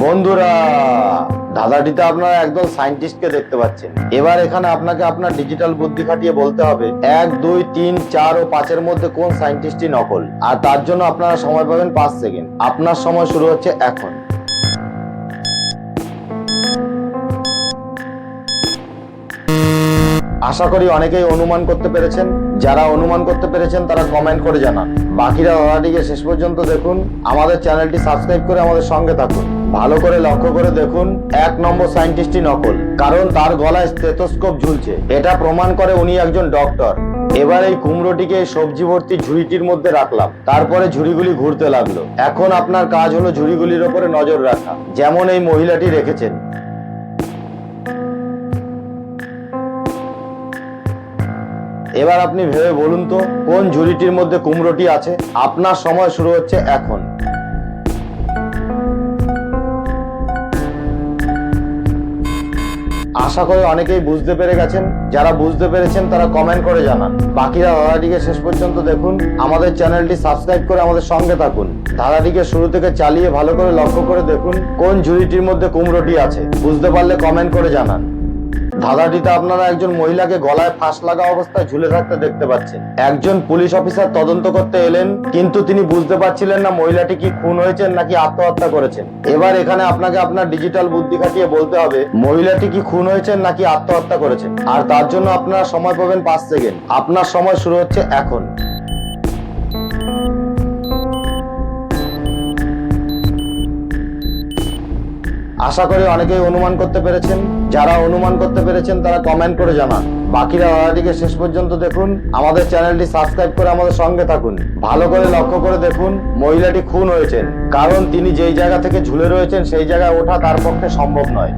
বন্ধুরা, দাদাটিতে আপনারা একদম সায়েন্টিস্টকে দেখতে পাচ্ছেন। এবার এখানে আপনাকে আপনার ডিজিটাল বুদ্ধি খাটিয়ে বলতে হবে, এক, দুই, তিন, চার ও পাঁচের মধ্যে কোন সায়েন্টিস্টটি নকল? আর তার জন্য আপনারা সময় পাবেন পাঁচ সেকেন্ড। আপনার সময় শুরু হচ্ছে এখন। আশা করি অনেকেই অনুমান করতে পেরেছেন। যারা অনুমান করতে পেরেছেন, তারা কমেন্ট করে জানান। বাকিরা দাদাটিকে শেষ পর্যন্ত দেখুন। আমাদের চ্যানেলটি সাবস্ক্রাইব করে আমাদের সঙ্গে থাকুন। ভালো করে লক্ষ্য করে দেখুন, এক নম্বর সায়েন্টিস্টই নকল। কারণ তার গলায় স্টেথোস্কোপ ঝুলছে। এটা প্রমাণ করে উনি একজন ডক্টর এবার এই কুমড়োটিকে সবজি ভর্তি ঝুড়িটির মধ্যে রাখলাম। তারপরে ঝুড়িগুলি ঘুরতে লাগল। এখন আপনার কাজ হলো ঝুড়িগুলির ওপরে নজর রাখা। যেমন এই মহিলাটি রেখেছেন। এবার আপনি ভেবে বলুন তো, কোন ঝুড়িটির মধ্যে কুমড়োটি আছে? আপনার সময় শুরু হচ্ছে এখন। আশা করি অনেকেই বুঝতে পেরে গেছেন। যারা বুঝতে পেরেছেন, তারা কমেন্ট করে জানান। বাকিরা দাদাটিকে শেষ পর্যন্ত দেখুন। আমাদের চ্যানেলটি সাবস্ক্রাইব করে আমাদের সঙ্গে থাকুন। দাদাটিকে শুরু থেকে চালিয়ে ভালো করে লক্ষ্য করে দেখুন কোন ঝুড়িটির মধ্যে কুমড়োটি আছে। বুঝতে পারলে কমেন্ট করে জানান। ধাঁধাটিতে আপনারা একজন মহিলাকে গলায় ফাঁস লাগা অবস্থায় ঝুলে থাকতে দেখতে পাচ্ছেন। একজন পুলিশ অফিসার তদন্ত করতে এলেন, কিন্তু তিনি বুঝতে পারছিলেন না মহিলাটি কি খুন হয়েছেন নাকি আত্মহত্যা করেছেন। এবার এখানে আপনাকে আপনার ডিজিটাল বুদ্ধি খাটিয়ে বলতে হবে, মহিলাটি কি খুন হয়েছেন নাকি আত্মহত্যা করেছেন। আর তার জন্য আপনারা সময় পাবেন পাঁচ সেকেন্ড। আপনার সময় শুরু হচ্ছে এখন। আশা করি অনেকেই অনুমান করতে পেরেছেন। যারা অনুমান করতে পেরেছেন, তারা কমেন্ট করে জানান। বাকিরা অর্ডারটিকে শেষ পর্যন্ত দেখুন। আমাদের চ্যানেলটি সাবস্ক্রাইব করে আমাদের সঙ্গে থাকুন। ভালো করে লক্ষ্য করে দেখুন, মহিলাটি খুন হয়েছেন। কারণ তিনি যেই জায়গা থেকে ঝুলে রয়েছেন, সেই জায়গায় ওঠা তার পক্ষে সম্ভব নয়।